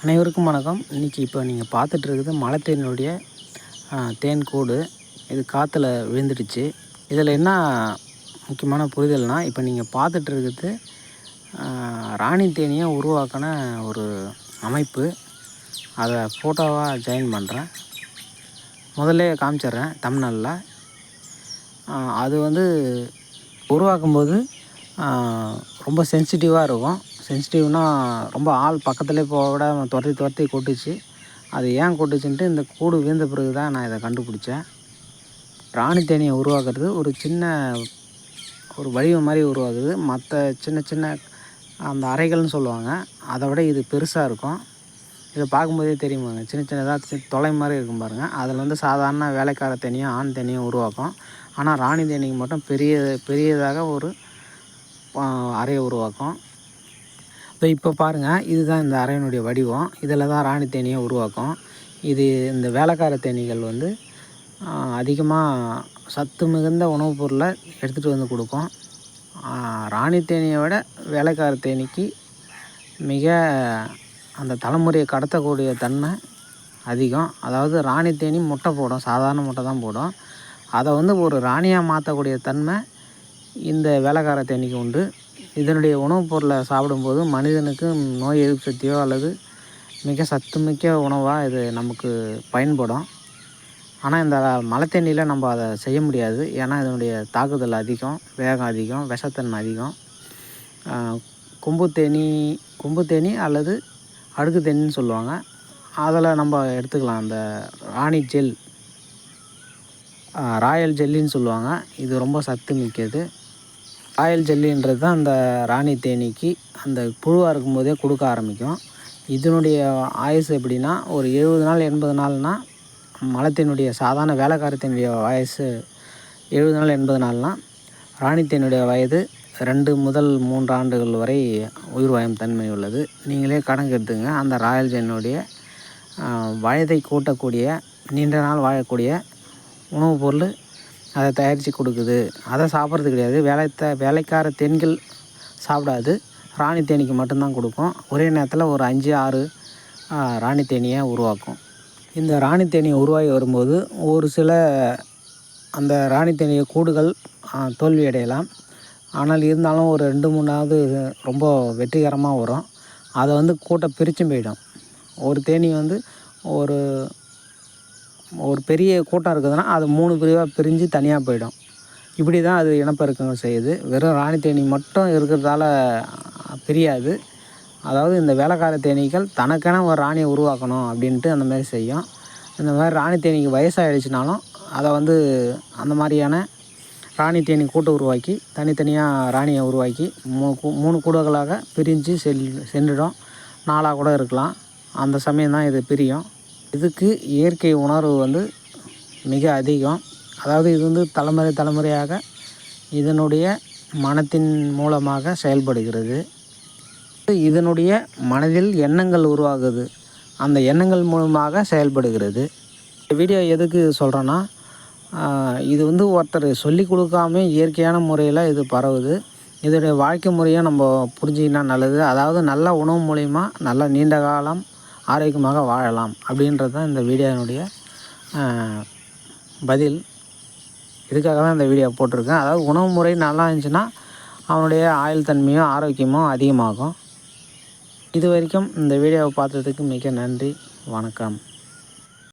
அனைவருக்கும் வணக்கம். இன்றைக்கி இப்போ நீங்கள் பார்த்துட்டு இருக்குது மலை தேனுடைய தேன் கூடு. இது காற்றுல விழுந்துடுச்சு. இதில் என்ன முக்கியமான புரிதல்னால் இப்போ நீங்கள் பார்த்துட்டு இருக்கிறது ராணி தேனியை உருவாக்கின ஒரு அமைப்பு. அதை ஃபோட்டோவாக ஜாயின் பண்ணுறேன் முதல்ல காமிச்சிட்றேன் தமிழ்நாளில் அது வந்து உருவாக்கும்போது ரொம்ப சென்சிட்டிவாக இருக்கும். சென்சிட்டிவ்னா ரொம்ப ஆள் பக்கத்துலேயே போக விட துரத்தி துரத்தி கொட்டுச்சு. அது ஏன் கொட்டுச்சுன்ட்டு இந்த கூடு வீழ்ந்த பிறகு தான் நான் இதை கண்டுபிடிச்சேன். ராணி தேனியை உருவாக்குறது ஒரு சின்ன ஒரு வடிவம் மாதிரி உருவாகுது மற்ற சின்ன சின்ன அந்த அறைகள்னு சொல்லுவாங்க. அதை விட இது பெருசாக இருக்கும். இதை பார்க்கும்போதே தெரியுமாங்க? சின்ன சின்னதாக தொலை மாதிரி இருக்கும் பாருங்கள் அதில் வந்து சாதாரண வேலைக்கார தேனியும் ஆண் தேனியும் உருவாக்கும். ஆனால் ராணி தேனிக்கு மட்டும் பெரிய பெரியதாக ஒரு அறையை உருவாக்கும். இப்போ இப்போ பாருங்கள் இதுதான் இந்த அறையினுடைய வடிவம். இதில் தான் ராணி தேனியை உருவாக்கும். இது இந்த வேலைக்கார தேனீகள் வந்து அதிகமாக சத்து மிகுந்த உணவுப் பொருளை எடுத்துகிட்டு வந்து கொடுக்கும். ராணி தேனியை விட வேலைக்கார தேனீக்கு மிக அந்த தலைமுறையை கடத்தக்கூடிய தன்மை அதிகம். அதாவது ராணி தேனி முட்டை போடும் சாதாரண முட்டை தான் போடும். அதை வந்து ஒரு ராணியாக மாற்றக்கூடிய தன்மை இந்த வேலைக்கார தேனிக்கு உண்டு. இதனுடைய உணவுப் பொருளை சாப்பிடும்போது மனிதனுக்கு நோய் எதிர்ப்பு சக்தியோ அல்லது மிக சத்துமிக்க உணவாக இது நமக்கு பயன்படும். ஆனால் இந்த மலைத்தேனியில் நம்ம அதை செய்ய முடியாது. ஏன்னா இதனுடைய தாக்குதல் அதிகம் வேகம் அதிகம் விஷத்தன்மை அதிகம். கொம்பு தேனி கொம்பு தேனி அல்லது அடுக்கு தேனின்னு சொல்லுவாங்க. அதில் நம்ம எடுத்துக்கலாம். அந்த ராணி ஜெல் ராயல் ஜெல்லின்னு சொல்லுவாங்க. இது ரொம்ப சத்து மிக்கது. ராயல் ஜெல்லின்றது தான் அந்த ராணி தேனீக்கு அந்த புழுவாக இருக்கும்போதே கொடுக்க ஆரம்பிக்கும். இதனுடைய ஆயுசு எப்படின்னா ஒரு எழுபது நாள் எண்பது நாள்னால் மலத்தினுடைய சாதாரண வேலைக்காரத்தினுடைய வயசு எழுபது நாள் எண்பது நாள்னால் ராணித்தேனுடைய வயது ரெண்டு முதல் மூன்று ஆண்டுகள் வரை உயிர் வாயும் தன்மை உள்ளது. நீங்களே கணக்கு எடுத்துங்க. அந்த ராயல் ஜென்னுடைய வயதை கூட்டக்கூடிய நீண்ட நாள் வாழக்கூடிய உணவுப் பொருள் அதை தயாரித்து கொடுக்குது. அதை சாப்பிட்றது கிடையாது. வேலை த வேலைக்கார தேன்கள் சாப்பிடாது. ராணி தேனிக்கு மட்டும்தான் கொடுக்கும் ஒரே நேரத்தில் ஒரு அஞ்சு ஆறு ராணி தேனியை உருவாக்கும். இந்த ராணி தேனியை உருவாகி வரும்போது ஒரு சில அந்த ராணி தேனிய கூடுகள் தோல்வி அடையலாம் ஆனால் இருந்தாலும் ஒரு ரெண்டு மூணாவது ரொம்ப வெற்றிகரமாக வரும். அதை வந்து கூட்டை பிரிச்சும் போயிடும். ஒரு தேனி வந்து ஒரு ஒரு பெரிய கூட்டம் இருக்குதுன்னா அது மூணு பிரிவாக பிரிஞ்சு தனியாக போயிடும். இப்படி தான் அது இனப்பெருக்கங்கள் செய்யுது. வெறும் ராணி தேனி மட்டும் இருக்கிறதால பிரியாது. அதாவது இந்த வேலைக்கார தேனீக்கள் தனக்கென ஒரு ராணியை உருவாக்கணும் அப்படின்ட்டு அந்த மாதிரி செய்யும். இந்த மாதிரி ராணி தேனீக்கு வயசாகிடுச்சுனாலும் அதை வந்து அந்த மாதிரியான ராணி தேனி கூட்டை உருவாக்கி தனித்தனியாக ராணியை உருவாக்கி மூணு மூணு கூடுகளாக பிரிஞ்சு செல் சென்றுடும். நாலாக கூட இருக்கலாம். அந்த சமயம் தான் இது பிரியும். இதுக்கு இயற்கை உணர்வு வந்து மிக அதிகம். அதாவது இது வந்து தலைமுறை தலைமுறையாக இதனுடைய மனத்தின் மூலமாக செயல்படுகிறது. இதனுடைய மனதில் எண்ணங்கள் உருவாகுது. அந்த எண்ணங்கள் மூலமாக செயல்படுகிறது. வீடியோ எதுக்கு சொல்கிறேன்னா இது வந்து ஒருத்தர் சொல்லி கொடுக்காம இயற்கையான முறையில் இது பரவுது. இதோடைய வாழ்க்கை முறையை நம்ம புரிஞ்சிக்கினா நல்லது. அதாவது நல்ல உணவு மூலிமா நல்ல நீண்ட காலம் ஆரோக்கியமாக வாழலாம் அப்படின்றது தான் இந்த வீடியோனுடைய பதில். இதுக்காக தான் இந்த வீடியோ போட்டிருக்கேன். அதாவது உணவு முறை நல்லா இருந்துச்சுன்னா அவனுடைய ஆயுள் தன்மையும் ஆரோக்கியமும் அதிகமாகும். இது வரைக்கும் இந்த வீடியோவை பார்த்ததுக்கு மிக நன்றி. வணக்கம்.